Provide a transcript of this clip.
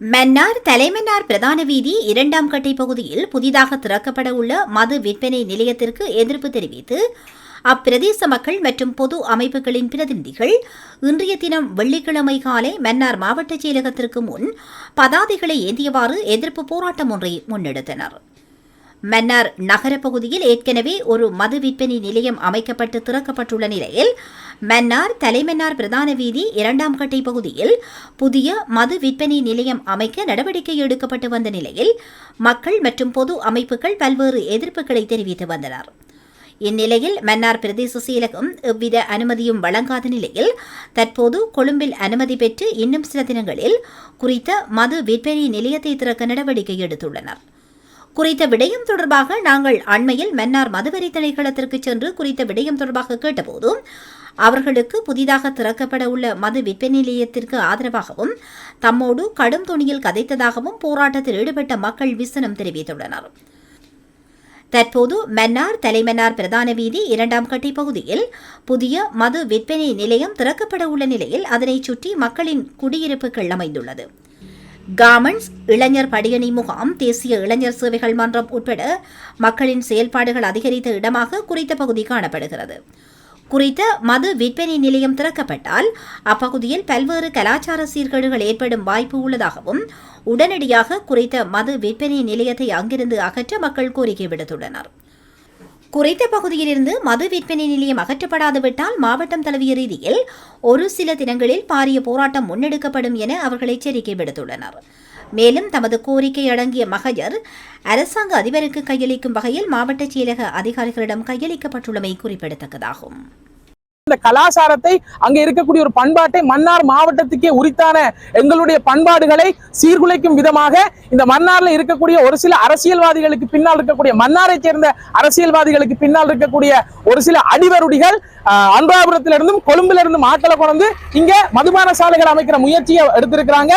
மன்னார் தலைமன்னார் பிரதான வீதி இரண்டாம் கட்டை பகுதியில் புதிதாக திறக்கப்பட உள்ள மது விற்பனை நிலையத்திற்கு எதிர்ப்பு தெரிவித்து அப்பிரதேச மக்கள் மற்றும் பொது அமைப்புகளின் பிரதிநிதிகள் இன்றைய தினம் வெள்ளிக்கிழமை காலை மன்னார் மாவட்ட செயலகத்திற்கு முன் பதாதைகளை ஏந்தியவாறு எதிர்ப்பு போராட்டம் ஒன்றை முன்னெடுத்தனர். மன்னார் நகர பகுதியில் ஏற்கனவே ஒரு மது விற்பனை நிலையம் அமைக்கப்பட்டு திறக்கப்பட்டுள்ள நிலையில் மன்னார் தலைமன்னார் பிரதான வீதி இரண்டாம் கட்டை பகுதியில் புதிய மது விற்பனை நிலையம் அமைக்க நடவடிக்கை எடுக்கப்பட்டு வந்த நிலையில் மக்கள் மற்றும் பொது அமைப்புகள் பல்வேறு எதிர்ப்புகளை தெரிவித்து வந்தனர். இந்நிலையில் மன்னார் பிரதேச செயலகம் எவ்வித அனுமதியும் வழங்காத நிலையில் தற்போது கொழும்பில் அனுமதி பெற்று இன்னும் சில தினங்களில் குறித்த மது விற்பனை நிலையத்தை திறக்க நடவடிக்கை எடுத்துள்ளனர். குறித்த விடயம் தொடர்பாக நாங்கள் அண்மையில் மன்னார் மதுவரி திணைக்களத்திற்கு சென்று குறித்த விடயம் தொடர்பாக கேட்டபோதும் அவர்களுக்கு புதிதாக திறக்கப்பட உள்ள மது விற்பனை நிலையத்திற்கு ஆதரவாகவும் தம்மோடு கடும் துணியில் கதைத்ததாகவும் போராட்டத்தில் ஈடுபட்ட மக்கள் விசனம் தெரிவித்துள்ளனர். தற்போது மன்னார் தலைமன்னார் பிரதான வீதி இரண்டாம் கட்டை பகுதியில் புதிய மது விற்பனை நிலையம் திறக்கப்பட உள்ள நிலையில் அதனைச் சுற்றி மக்களின் குடியிருப்புகள் அமைந்துள்ளது. கார்மெண்ட்ஸ் இளைஞர் படியணி முகாம் தேசிய இளைஞர் சேவைகள் மன்றம் உட்பட மக்களின் செயல்பாடுகள் அதிகரித்த இடமாக குறித்த பகுதி காணப்படுகிறது. குறித்த மது விற்பனை நிலையம் திறக்கப்பட்டால் அப்பகுதியில் பல்வேறு கலாச்சார சீர்கேடுகள் ஏற்படும் வாய்ப்பு உள்ளதாகவும் உடனடியாக குறித்த மது விற்பனை நிலையத்தை அங்கிருந்து அகற்ற மக்கள் கோரிக்கை விடுத்துள்ளனர். குறித்த பகுதியிலிருந்து மது விற்பனை நிலையம் அகற்றப்படாதுவிட்டால் மாவட்டம் தழுவிய ரீதியில் ஒரு சில தினங்களில் பாரிய போராட்டம் முன்னெடுக்கப்படும் என அவர்கள் எச்சரிக்கை விடுத்துள்ளனர். மேலும் தமது கோரிக்கை அடங்கிய மகஜர் அரசாங்க அதிபருக்கு கையளிக்கும் வகையில் மாவட்ட செயலக அதிகாரிகளிடம் கையளிக்கப்பட்டுள்ளமை குறிப்பிடத்தக்கதாகும். இந்த கலாச்சாரத்தை அங்க இருக்கக்கூடிய ஒரு பண்பாட்டை மன்னார் மாவட்டத்துக்கே உரித்தான எங்களுடைய பண்பாடுகளை சீர்குலைக்கும் விதமாக இந்த மன்னார்ல இருக்கக்கூடிய ஒரு சில அரசியல்வாதிகளுக்கு பின்னால் இருக்கக்கூடிய மன்னாரை சேர்ந்த அரசியல்வாதிகளுக்கு பின்னால் இருக்கக்கூடிய ஒரு சில அடிவருடிகள் அன்றாபுரத்திலிருந்தும் அனுராபுரத்திலிருந்தும் கொழும்புல இருந்தும் ஆட்களை கொண்டு இங்க மதுபான சாலைகள் அமைக்கிற முயற்சியை எடுத்திருக்கிறாங்க.